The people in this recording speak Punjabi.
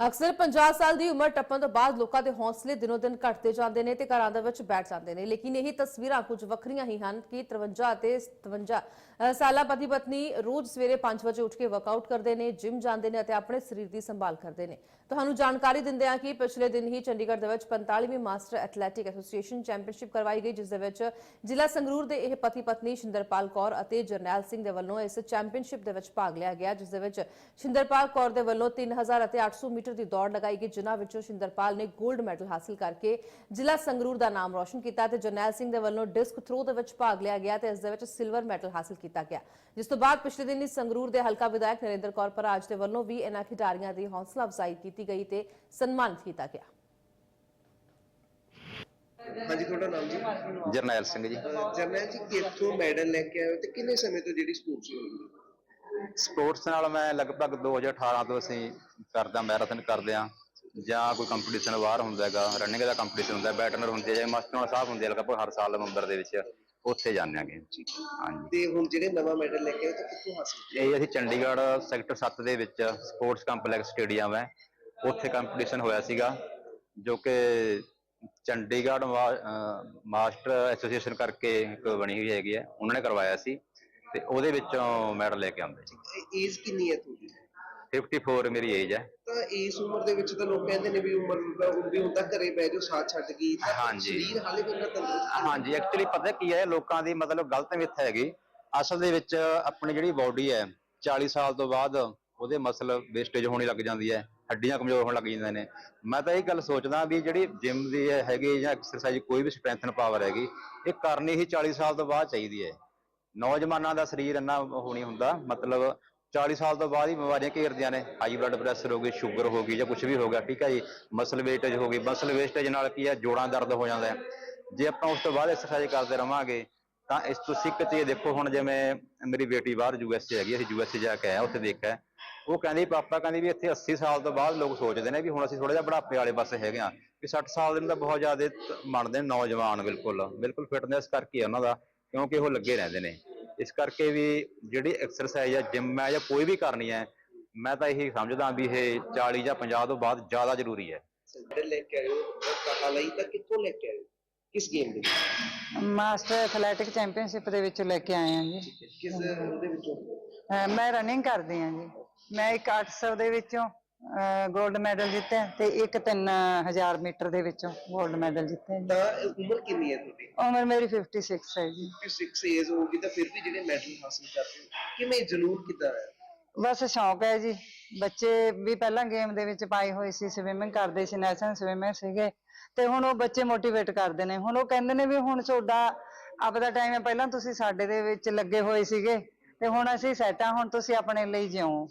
ਅਕਸਰ 50 ਸਾਲ ਦੀ ਉਮਰ ਟੱਪਣ ਤੋਂ ਬਾਅਦ ਲੋਕਾਂ ਦੇ ਹੌਸਲੇ ਦਿਨੋ ਦਿਨ ਘਟਦੇ ਜਾਂਦੇ ਨੇ ਤੇ ਘਰਾਂ ਦੇ ਵਿੱਚ ਬੈਠ ਜਾਂਦੇ ਨੇ। ਲੇਕਿਨ ਇਹ ਤਸਵੀਰਾਂ ਕੁਝ ਵੱਖਰੀਆਂ ਹੀ ਹਨ ਕਿ 53 ਅਤੇ 57 ਸਾਲਾ ਪਤੀ ਪਤਨੀ ਰੋਜ਼ ਸਵੇਰੇ 5 ਵਜੇ ਉੱਠ ਕੇ ਵਰਕਆਊਟ ਕਰਦੇ ਨੇ ਜਿਮ ਜਾਂਦੇ ਨੇ ਅਤੇ ਆਪਣੇ ਸਰੀਰ ਦੀ ਸੰਭਾਲ ਕਰਦੇ ਨੇ। ਤੁਹਾਨੂੰ ਜਾਣਕਾਰੀ ਦਿੰਦੇ ਹਾਂ ਕਿ ਪਿਛਲੇ ਦਿਨ ਹੀ ਚੰਡੀਗੜ੍ਹ ਦੇ ਵਿੱਚ 45ਵੀਂ ਮਾਸਟਰ ਐਥਲੈਟਿਕ ਐਸੋਸੀਏਸ਼ਨ ਚੈਂਪੀਅਨਸ਼ਿਪ ਕਰਵਾਈ ਗਈ, ਜਿਸ ਦੇ ਵਿੱਚ ਜ਼ਿਲ੍ਹਾ ਸੰਗਰੂਰ ਦੇ ਇਹ ਪਤੀ ਪਤਨੀ ਸ਼ਿੰਦਰਪਾਲ ਕੌਰ ਅਤੇ ਜਰਨੈਲ ਸਿੰਘ ਦੇ ਵੱਲੋਂ ਇਸ ਚੈਂਪੀਅਨਸ਼ਿਪ ਦੇ ਵਿੱਚ ਭਾਗ ਲਿਆ ਗਿਆ, ਜਿਸ ਦੇ ਵਿੱਚ ਸ਼ਿੰਦਰਪਾਲ ਕੌਰ ਦੇ ਵੱਲੋਂ 3000 ਅਤੇ 800 ਮੀਟਰ ਦੀ ਦੌੜ ਲਗਾਈ ਗਈ ਜਿਨ੍ਹਾਂ ਵਿੱਚੋਂ ਸ਼ਿੰਦਰਪਾਲ ਨੇ 골ਡ ਮੈਡਲ ਹਾਸਲ ਕਰਕੇ ਜ਼ਿਲ੍ਹਾ ਸੰਗਰੂਰ ਦਾ ਨਾਮ ਰੌਸ਼ਨ ਕੀਤਾ ਤੇ ਜਰਨੈਲ ਸਿੰਘ ਦੇ ਵੱਲੋਂ ਡਿਸਕ ਥਰੋ ਦੇ ਵਿੱਚ ਭਾਗ ਲਿਆ ਗਿਆ ਤੇ ਇਸ ਦੇ ਵਿੱਚ ਸਿਲਵਰ ਮੈਡਲ ਹਾਸਲ ਕੀਤਾ ਗਿਆ। ਜਿਸ ਤੋਂ ਬਾਅਦ ਪਿਛਲੇ ਦਿਨ ਹੀ ਸੰਗਰੂਰ ਦੇ ਹਲਕਾ ਵਿਧਾਇਕ ਨਰਿੰਦਰ ਕੌਰ ਪਰਾਜ ਦੇ ਵੱਲੋਂ ਵੀ ਇਹਨਾਂ ਖਿਡਾਰੀਆਂ ਦੀ ਹੌਸਲਾ ਅਫਜ਼ਾਈ ਕੀਤੀ ਗਈ ਤੇ ਸਨਮਾਨਿਤ ਕੀਤਾ ਗਿਆ। ਹਾਂਜੀ ਤੁਹਾਡਾ ਨਾਮ ਜੀ? ਜਰਨੈਲ ਸਿੰਘ ਜੀ। ਅਹ ਜਰਨੈਲ ਜੀ ਕਿੱਥੋਂ ਮੈਡਲ ਲੈ ਕੇ ਆਏ ਹੋ ਤੇ ਕਿੰਨੇ ਸਮੇਂ ਤੋਂ ਜਿਹੜੀ ਸਪੋਰਟਸ ਹੋਈ ਸਪੋਰਟਸ ਨਾਲ ਮੈਂ ਲਗਭਗ 2018 ਤੋਂ ਅਸੀਂ ਕਰਦਾ ਮੈਰਾਥਨ ਕਰਦੇ ਆ ਜਾਂ ਕੋਈ ਕੰਪੀਟੀਸ਼ਨ ਬਾਹਰ ਹੁੰਦਾ ਹੈਗਾ ਰਨਿੰਗ ਦਾ ਕੰਪੀਟੀਸ਼ਨ ਹੁੰਦਾ ਬੈਟਨਰ ਹੁੰਦੇ ਜਾਂ ਮਾਸਟਰ ਸਾਹਿਬ ਹੁੰਦੇ ਲਗਭਗ ਹਰ ਸਾਲ ਨਵੰਬਰ ਦੇ ਵਿੱਚ ਉੱਥੇ ਜਾਂਦੇ ਆਗੇ ਹਾਂਜੀ। ਤੇ ਹੁਣ ਜਿਹੜੇ ਨਵਾਂ ਮੈਡਲ ਲੈ ਕੇ ਆਏ ਤਾਂ ਕਿੱਥੋਂ ਹਾਸਲ ਕੀਤਾ? ਇਹ ਅਸੀਂ ਚੰਡੀਗੜ੍ਹ ਸੈਕਟਰ 7 ਦੇ ਵਿੱਚ ਸਪੋਰਟਸ ਕੰਪਲੈਕਸ ਸਟੇਡੀਅਮ ਹੈ ਉੱਥੇ ਕੰਪੀਟੀਸ਼ਨ ਹੋਇਆ ਸੀਗਾ ਜੋ ਕਿ ਚੰਡੀਗੜ੍ਹ ਮਾਸਟਰ ਐਸੋਸੀਏਸ਼ਨ ਕਰਕੇ ਇੱਕ ਬਣੀ ਹੋਈ ਹੈਗੀ ਹੈ ਉਹਨਾਂ ਨੇ ਕਰਵਾਇਆ ਸੀ। ਤੇ ਉਹਦੇ ਵਿੱਚੋਂ ਮੈਡਲ ਲੈ ਕੇ ਆਉਂਦੇ ਸੀ ਏਜ ਕਿੰਨੀ ਹੈ ਤੁਹਾਡੀ? 54 ਮੇਰੀ ਏਜ ਹੈ। ਤਾਂ ਇਸ ਉਮਰ ਦੇ ਵਿੱਚ ਤਾਂ ਲੋਕ ਕਹਿੰਦੇ ਨੇ ਵੀ ਉਮਰ ਦਾ ਵੀ ਹੁੰਦਾ ਘਰੇ ਬਹਿ ਜਾਓ ਸਾਥ ਛੱਡ ਗਈ ਤਾਂ ਹਾਂਜੀ। ਸਰੀਰ ਹਾਲੇ ਵੀ ਉਹਨਾਂ ਤੰਦਰੁਸਤ ਹੈ। ਹਾਂਜੀ ਐਕਚੁਅਲੀ ਪਤਾ ਕੀ ਹੈ ਲੋਕਾਂ ਦੀ ਮਤਲਬ ਗਲਤ ਮਿੱਥ ਹੈਗੀ। ਅਸਲ ਦੇ ਵਿੱਚ ਆਪਣੀ ਜਿਹੜੀ ਬਾਡੀ ਹੈ 40 ਸਾਲ ਤੋਂ ਬਾਅਦ ਉਹਦੇ ਮਸਲ ਵੇਸਟੇਜ ਹੋਣੀ ਲੱਗ ਜਾਂਦੀ ਹੈ ਹੱਡੀਆਂ ਕਮਜ਼ੋਰ ਹੋਣ ਲੱਗ ਜਾਂਦੀਆਂ ਨੇ। ਮੈਂ ਤਾਂ ਇਹ ਗੱਲ ਸੋਚਦਾ ਵੀ ਜਿਹੜੀ ਜਿਮ ਦੀ ਹੈਗੀ ਜਾਂ ਐਕਸਰਸਾਈਜ਼ ਕੋਈ ਵੀ ਸਟਰੈਂਥਨ ਪਾਵਰ ਹੈਗੀ ਇਹ ਕਰਨੀ ਹੀ 40 ਸਾਲ ਤੋਂ ਬਾਅਦ ਚਾਹੀਦੀ ਹੈ। ਨੌਜਵਾਨਾਂ ਦਾ ਸਰੀਰ ਇੰਨਾ ਉਹ ਨਹੀਂ ਹੁੰਦਾ, ਮਤਲਬ 40 ਸਾਲ ਤੋਂ ਬਾਅਦ ਹੀ ਬਿਮਾਰੀਆਂ ਘੇਰਦੀਆਂ ਨੇ ਹਾਈ ਬਲੱਡ ਪ੍ਰੈਸ਼ਰ ਹੋ ਗਈ ਸ਼ੂਗਰ ਹੋ ਗਈ ਜਾਂ ਕੁਝ ਵੀ ਹੋ ਗਿਆ, ਠੀਕ ਹੈ ਜੀ ਮਸਲ ਵੇਸਟੇਜ ਹੋ ਗਈ ਮਸਲ ਵੇਸਟੇਜ ਨਾਲ ਕੀ ਹੈ, ਜੋੜਾਂ ਦਰਦ ਹੋ ਜਾਂਦਾ ਹੈ ਜੇ ਆਪਾਂ ਉਸ ਤੋਂ ਬਾਅਦ ਐਕਸਰਸਾਈਜ਼ ਕਰਦੇ ਰਵਾਂਗੇ, ਤਾਂ ਇਸ ਤੁਸੀਂ ਸਿੱਖ ਤੇ ਦੇਖੋ ਹੁਣ ਜਿਵੇਂ ਮੇਰੀ ਬੇਟੀ ਬਾਹਰ ਯੂਐਸਏ ਹੈਗੀ ਅਸੀਂ ਯੂਐਸਏ ਜਾ ਕੇ ਆਇਆ ਉੱਥੇ ਦੇਖਿਆ ਉਹ ਕਹਿੰਦੀ, ਪਾਪਾ ਕਹਿੰਦੀ ਵੀ ਇੱਥੇ 80 ਸਾਲ ਤੋਂ ਬਾਅਦ ਲੋਕ ਸੋਚਦੇ ਨੇ ਵੀ ਹੁਣ ਅਸੀਂ ਥੋੜਾ ਜਿਹਾ ਬੁਢਾਪੇ ਵਾਲੇ ਪਾਸੇ ਹੈਗੇ ਆ ਵੀ 60 ਸਾਲ ਦੇ ਨੂੰ ਤਾਂ ਬਹੁਤ ਜ਼ਿਆਦਾ ਮੰਨਦੇ ਨੇ ਨੌਜਵਾਨ, ਬਿਲਕੁਲ ਬਿਲਕੁਲ ਫਿਟਨੈਸ ਕਰਕੇ ਉਹਨਾਂ ਦਾ। ਕਿਉਂਕਿ ਉਹ ਲੱਗੇ ਰਹਿੰਦੇ ਨੇ। ਇਸ ਕਰਕੇ ਵੀ ਜਿਹੜੀ ਐਕਸਰਸਾਈਜ਼ ਆ ਜਿਮ ਹੈ ਜਾਂ ਕੋਈ ਵੀ ਕਰਨੀ ਹੈ ਮੈਂ ਤਾਂ ਇਹੀ ਸਮਝਦਾ ਵੀ ਇਹ 40 ਜਾਂ 50 ਤੋਂ ਬਾਅਦ ਜ਼ਿਆਦਾ ਜ਼ਰੂਰੀ ਹੈ। ਮੈਡਲ ਲੈ ਕੇ ਆਏ ਹੋ ਕਹਾ ਲਈ ਤਾਂ ਕਿੱਥੋਂ ਲੈ ਕੇ ਆਏ ਹੋ ਕਿਸ ਗੇਮ ਦੇ ਵਿੱਚ? ਮਾਸਟਰ ਐਥਲੈਟਿਕ ਚੈਂਪੀਅਨਸ਼ਿਪ ਦੇ ਵਿੱਚ ਲੈ ਕੇ ਆਏ ਹਾਂ ਜੀ। ਕਿਸ ਉਹਦੇ ਵਿੱਚੋਂ? ਅਹ ਮੈਂ ਰਨਿੰਗ ਕਰਦੀ ਹਾਂ ਜੀ। ਮੈਂ ਇੱਕ 800 ਦੇ ਵਿੱਚੋਂ 골ਡ ਮੈਡਲ ਜਿੱਤਿਆ ਤੇ ਇੱਕ 3000 ਮੀਟਰ ਦੇ ਵਿੱਚੋਂ 골ਡ ਮੈਡਲ ਜਿੱਤਿਆ ਜੀ ਤਾਂ ਉਮਰ ਕਿੰਨੀ ਹੈ ਤੁਹਾਡੀ? ਉਮਰ ਮੇਰੀ 56 ਹੈ ਜੀ। 56 ਏਜ ਹੋਊਗੀ ਤਾਂ ਫਿਰ ਵੀ ਜਿਹੜੇ ਮੈਡਲ ਹਾਸਲ ਕਰਦੇ ਹੋ ਕਿਵੇਂ ਜਨੂਨ ਕਿੱਦਾਂ ਹੈ ਬਸ ਸ਼ੌਂਕ ਹੈ ਜੀ। ਬੱਚੇ ਵੀ ਪਹਿਲਾਂ ਗੇਮ ਦੇ ਵਿੱਚ ਪਾਏ ਹੋਏ ਸੀ ਸਵਿਮਿੰਗ ਕਰਦੇ ਸੀ ਨੈਸ਼ਨਲ ਸਵਿਮਰ ਸੀਗੇ। ਤੇ ਹੁਣ ਉਹ ਬੱਚੇ ਮੋਟੀਵੇਟ ਕਰਦੇ ਨੇ। ਹੁਣ ਉਹ ਕਹਿੰਦੇ ਨੇ ਵੀ ਹੁਣ ਤੁਹਾਡਾ ਆਪਦਾ ਟਾਈਮ ਹੈ। ਪਹਿਲਾਂ ਤੁਸੀਂ ਸਾਡੇ ਦੇ ਵਿੱਚ ਲੱਗੇ ਹੋਏ ਸੀਗੇ। ਤੇ ਹੁਣ ਅਸੀਂ ਸੈੱਟ ਆ ਹੁਣ ਤੁਸੀਂ ਆਪਣੇ ਲਈ ਜਿਉਂ।